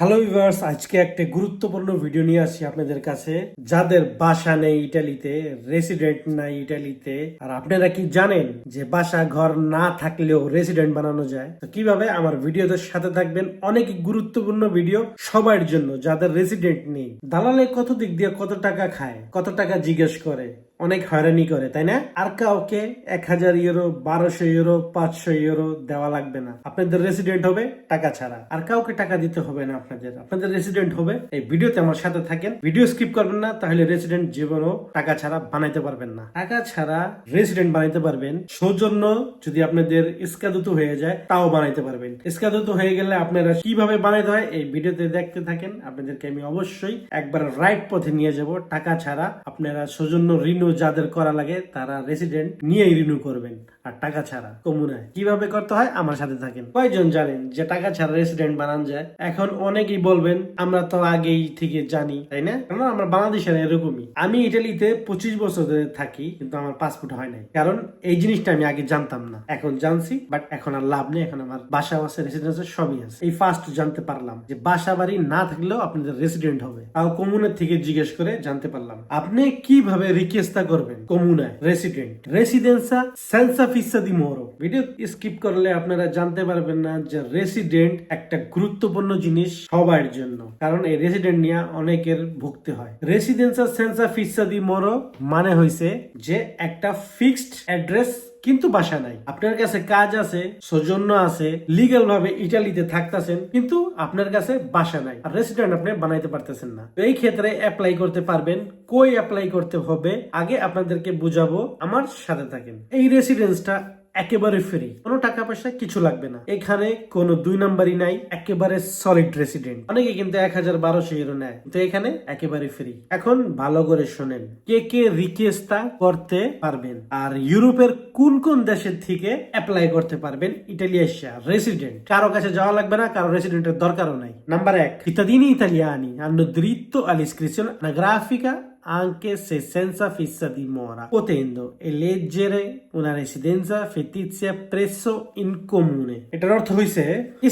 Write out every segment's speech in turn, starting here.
Hello ইভার্স আজকে একটা গুরুত্বপূর্ণ ভিডিও নিয়ে আসছি আপনাদের কাছে। যাদের বাসা নেই ইটালিতে রেসিডেন্ট নাই ইটালিতে, আর আপনারা কি জানেন যে বাসা ঘর না থাকলেও রেসিডেন্ট বানানো যায়? তো কীভাবে আমার ভিডিওদের সাথে থাকবেন? অনেক গুরুত্বপূর্ণ ভিডিও সবার জন্য, যাদের রেসিডেন্ট নেই। দালালে কত দিক দিয়ে কত টাকা খায়, কত টাকা জিজ্ঞেস করে অনেক হয়রানি করে, তাই না? আর কাউকে এক হাজার ইউরো বারোশো ইউরো পাঁচশো ইউরো দেওয়া লাগবে না। আপনাদের রেসিডেন্ট হবে টাকা ছাড়া। আর কাউকে টাকা দিতে হবে না আপনাদের। আপনাদের রেসিডেন্ট হবে এই ভিডিওতে আমার সাথে থাকেন। ভিডিও স্কিপ করবেন না, তাহলে রেসিডেন্ট জীবনও টাকা ছাড়া বানাইতে পারবেন না। টাকা ছাড়া রেসিডেন্ট বানাইতে পারবেন। সৌজন্য যদি আপনাদের ইস্কাদুত হয়ে যায়, তাও বানাইতে পারবেন। ইস্কাদুত হয়ে গেলে আপনারা কীভাবে বানাইতে হয়, এই ভিডিওতে দেখতে থাকেন। আপনাদেরকে আমি অবশ্যই একবার রাইট পথে নিয়ে যাব। টাকা ছাড়া আপনারা সৌজন্য ঋণ যাদের করা লাগে তারা রেসিডেন্ট নিয়েই রিনিউ করবেন। আর টাকা ছাড়া। কমুনায়। কীভাবে করতে হয়? আমার সাথে থাকেন। কয়জন জানেন যে টাকা ছাড়া রেসিডেন্ট বানান যায়? এখন অনেকেই বলবেন, আমরা তো আগেই থেকে জানি তাই না? কারণ আমরা বাংলাদেশের এরকমই। আমি ইটালিতে পঁচিশ বছর ধরে থাকি, কিন্তু আমার পাসপোর্ট হয় নাই। কারণ এই জিনিসটা আমি আগে জানতাম না। এখন জানছি বাট এখন আর লাভ নেই। এখন আমার বাসা আছে রেসিডেন্স সবই আছে। এই ফার্স্ট জানতে পারলাম যে বাসা বাড়ি না থাকলেও আপনাদের রেসিডেন্ট হবে। তাও কমুনের থেকে জিজ্ঞেস করে জানতে পারলাম। আপনি কীভাবে রিকোয়েস্টটা করবেন কমুনায়? রেসিডেন্ট রেসিডেন্সা সেন্সা ফিসা দি ভিডিও স্কিপ করলে আপনারা জানতে পারবেন না যে রেসিডেন্ট একটা গুরুত্বপূর্ণ জিনিস সবার জন্য। কারণ এই রেসিডেন্ট নিয়ে অনেকের ভুগতে হয়। রেসিডেন্সিয়াল সেন্সা ফিসাদি মোরো মানে হয়েছে যে একটা ফিক্সড অ্যাড্রেস কিন্তু বাসা নাই। আপনার কাছে কাজ আছে, সৌজন্য আছে লিগাল ভাবে ইটালিতে থাকতেছেন, কিন্তু আপনার কাছে বাসা নাই আর রেসিডেন্ট আপনি বানাইতে পারতেছেন না। এই ক্ষেত্রে অ্যাপ্লাই করতে পারবেন, কই অ্যাপ্লাই করতে হবে, আগে আপনাদেরকে বুঝাবো, আমার সাথে থাকেন। এই রেসিডেন্সটা একেবারে ফ্রি কোনো টাকা পয়সা কিছু লাগবে না। এখানে কোনো দুই নাম্বারই নাই, একেবারে সলিড রেসিডেন্ট অনেকে কিন্তু এক হাজার বারোশো ইউরো নেয় তো এখানে একেবারে ফ্রি এখন ভালো করে শোনেন, কে কে রিকোয়েস্টটা করতে পারবেন? আর ইউরোপের কোন কোন দেশের থেকে অ্যাপ্লাই করতে পারবেন? Italy Asia. রেসিডেন্ট কারও কাছে যাওয়া লাগবে না, কারও রেসিডেন্টের দরকারও নাই। নাম্বার এক cittadini italiani hanno diritto all'iscrizione anagrafica anche se senza fissa dimora, potendo eleggere una residenza fittizia presso in comune. এটার অর্থ হইছে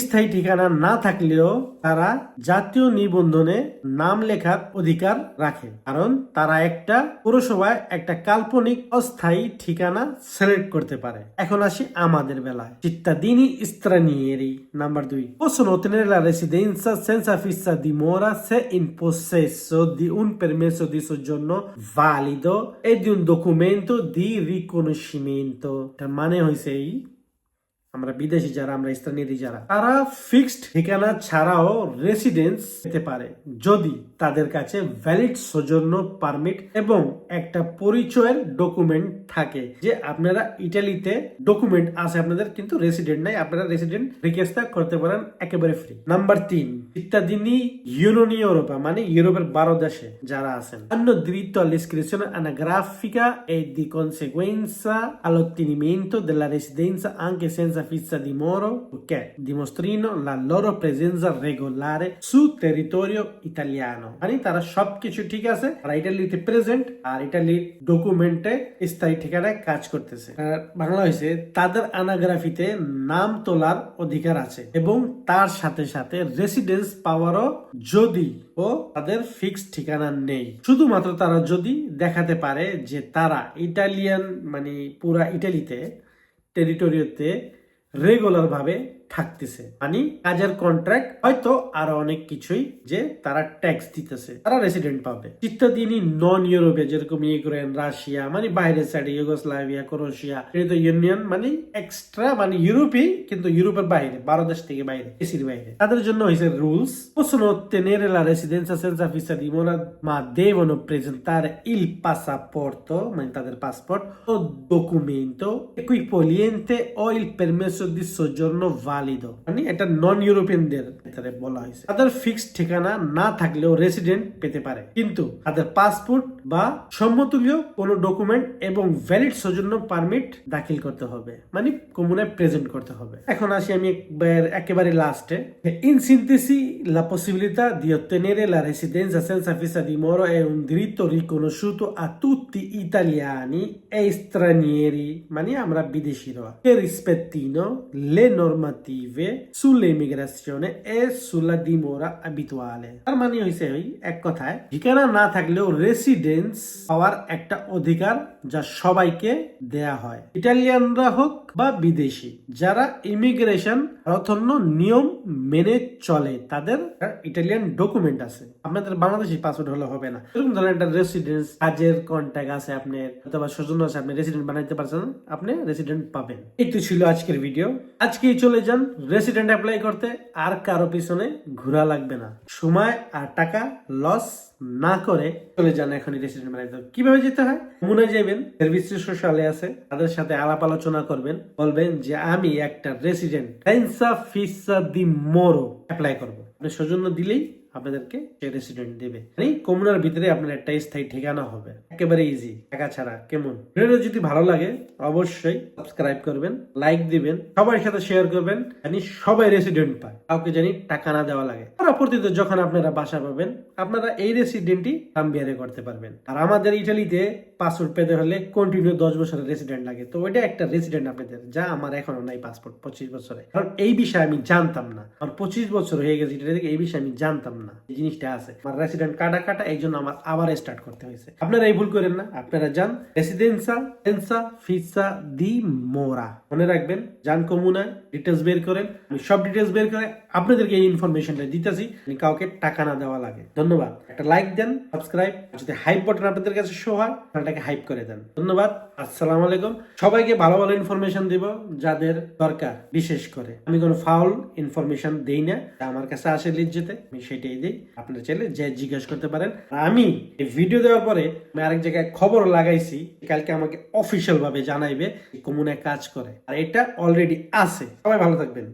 স্থায়ী ঠিকানা না থাকলেও তারা জাতীয় নিবন্ধনে নাম লেখার অধিকার রাখে কারণ তারা একটা পৌরসভায় একটা কাল্পনিক অস্থায়ী ঠিকানা সিলেক্ট করতে পারে এখন আসি আমাদের বেলায় cittadini stranieri নাম্বার দুই possono ottenere la residenza senza fissa dimora se in possesso di un permesso di soggiorno valido e di un documento di riconoscimento তার মানে হয়েছে এই আমরা বিদেশি যারা, আমরা স্থানীয় যারা, তারা ফিক্সড ঠিকানা ছাড়াও রেসিডেন্স পেতে পারে যদি তাদের কাছে ভ্যালিড সৌজন্য পারমিট এবং একটা পরিচয়ের ডকুমেন্ট থাকে। যে আপনারা ইটালিতে ডকুমেন্ট আছে আপনাদের, কিন্তু রেসিডেন্ট নাই, আপনারা রেসিডেন্ট রিকোয়েস্টটা করতে পারেন একেবারে ফ্রি নাম্বার তিন, ইত্যাদিনী ইউনিয়ন ইউরোপা মানে ইউরোপের বারো দেশে যারা আছেন hanno diritto all'iscrizione anagrafica e di conseguenza all'ottenimento della residenza, anche senza fissa dimoro che, dimostrino la loro presenza regolare su territorio italiano. মানে তারা সবকিছু ঠিক আছে আর ইটালিতে প্রেজেন্ট আর ইটালির ডকুমেন্টে স্থায়ী ঠিকানায় কাজ করতেছে বাংলা হয়েছে তাদের আনাগ্রাফিতে নাম তোলার অধিকার আছে, এবং তার সাথে সাথে রেসিডেন্স পাওয়ারও যদি ও তাদের ফিক্সড ঠিকানা নেই। শুধুমাত্র তারা যদি দেখাতে পারে যে তারা ইটালিয়ান মানে পুরা ইটালিতে টেরিটোরিওতে রেগুলার ভাবে থাকতেছে। মানে কাজের কন্ট্রাক্ট হয়তো আরও অনেক কিছুই যে তারা ট্যাক্স দিতেছে, তারা রেসিডেন্ট পাবে। ইত্যাদি নন ইউরোপে যেরকম ইউক্রেন, রাশিয়া মানে বাইরের সাইডে ইউগোস্লাভিয়া, ক্রোশিয়া, এটা ইউনিয়ন মানে এক্সট্রা মানে ইউরোপই, কিন্তু ইউরোপের বাইরে, বারো দেশ থেকে বাইরে এসির বাইরে। তাদের জন্য হয়েছে rules possono ottenere la residenza senza fissa dimora ma devono presentare il passaporto মানে তাদের passport o documento equipoliente o il permesso di soggiorno valido মানে এটা নন ইউরোপিয়ানদের ক্ষেত্রে বলা হয়েছে। তাদের ফিক্সড ঠিকানা না থাকলেও রেসিডেন্ট পেতে পারে। কিন্তু তাদের পাসপোর্ট বা সমতুল্য কোনো ডকুমেন্ট এবং ভ্যালিড সৌজন্য পারমিট দাখিল করতে হবে। মানে কমুনায় প্রেজেন্ট করতে হবে। এখন আসি আমি একেবারে লাস্টে in sintesi la possibilità di ottenere la residenza senza fissa dimora è un diritto riconosciuto a tutti italiani e stranieri মানে আমরা বিদেশিরা rispettino le normative relative sull'emigrazione e sulla dimora abituale. তার মানে হইছে ওই এক কথায়, ঠিকানা না থাকলেও রেসিডেন্স পাওয়ার একটা অধিকার যা সবাইকে দেয়া হয়। ইটালিয়ানরা হোক বা বিদেশি, যারা ইমিগ্রেশন অথন্য নিয়ম মেনে চলে। তাদের ইটালিয়ান ডকুমেন্ট আছে। আপনাদের বাংলাদেশি পাসপোর্ট হলে হবে না। এরকম ধরনের একটা রেসিডেন্স কাজের কন্ট্যাক্ট আছে আপনার, অথবা স্বজন আছে, আপনি রেসিডেন্ট বানাইতে পারছেন, আপনি রেসিডেন্ট পাবেন। এই ছিল আজকের ভিডিও আজকেই চলে যান রেসিডেন্ট অ্যাপ্লাই করতে, আর কারও পিছনে ঘোরা লাগবে না। সময় আর টাকা লস না করে চলে যান এখনই রেসিডেন্ট ম্যানেজার কীভাবে যেতে হয়? মনে যাবেন সার্ভিস সোশ্যালে আছে, তাদের সাথে আলাপ আলোচনা করবেন, বলবেন যে আমি একটা রেসিডেন্ট ফিসা দি মোরো অ্যাপ্লাই করব। আপনি সৌজন্য দিলেই আপনাদেরকে রেসিডেন্ট দেবে। মানে কমুনার ভিতরে আপনার একটা স্থায়ী ঠিকানা হবে। একেবারে ইজি টাকা ছাড়া, কেমন? ভিডিও যদি ভালো লাগে, অবশ্যই সাবস্ক্রাইব করবেন লাইক দিবেন সবার সাথে শেয়ার করবেন, জানি সবাই রেসিডেন্ট পায়। কাউকে জানি টাকা না দেওয়া লাগে। পরবর্তীতে যখন আপনারা বাসা পাবেন, আপনারা এই রেসিডেন্টই কাম্বিয়ারে করতে পারবেন। আর আমাদের ইটালিতে পাসপোর্ট পেতে হলে কন্টিনিউ দশ বছরের রেসিডেন্ট লাগে। তো ওইটা একটা রেসিডেন্ট আপনাদের, যা আমার এখনও নাই পাসপোর্ট পঁচিশ বছরে। কারণ এই বিষয়ে আমি জানতাম না। আমার পঁচিশ বছর হয়ে গেছে ইটালি থেকে এই বিষয়ে আমি জানতাম না, এই জিনিসটা আছে। আমার রেসিডেন্ট কাটা কাটা এই জন্য আমার আবার স্টার্ট করতে হয়েছে। আপনারা এই ভুল করেন না, আপনারা যান। রেসিডেন্সা সেন্সা ফিসা দি মোরা মনে রাখবেন, যান কমুনায় ডিটেলস বের করেন। আমি সব ডিটেলস বের করে আপনাদেরকে এই ইনফরমেশনটা দিতেছি কাউকে টাকা না দেওয়া লাগে। ধন্যবাদ। একটা লাইক দেন সাবস্ক্রাইব যদি হাইপ আপনাদের কাছে শো হয় তাহলে হাইপ করে দেন। ধন্যবাদ, আসসালামু আলাইকুম। সবাইকে ভালো ভালো ইনফরমেশন দিব যাদের দরকার, বিশেষ করে। আমি কোনো ফাউল ইনফরমেশন দেই না আমার কাছে আসে লিজ যেতে আমি সেটাই দিই। আপনার চাইলে যে জিজ্ঞেস করতে পারেন। আমি এই ভিডিও দেওয়ার পরে আমি আরেক জায়গায় খবর লাগাইছি, কালকে আমাকে অফিসিয়াল ভাবে জানাইবে কমুনায় কাজ করে। আর এটা অলরেডি আছে। সবাই ভালো থাকবেন।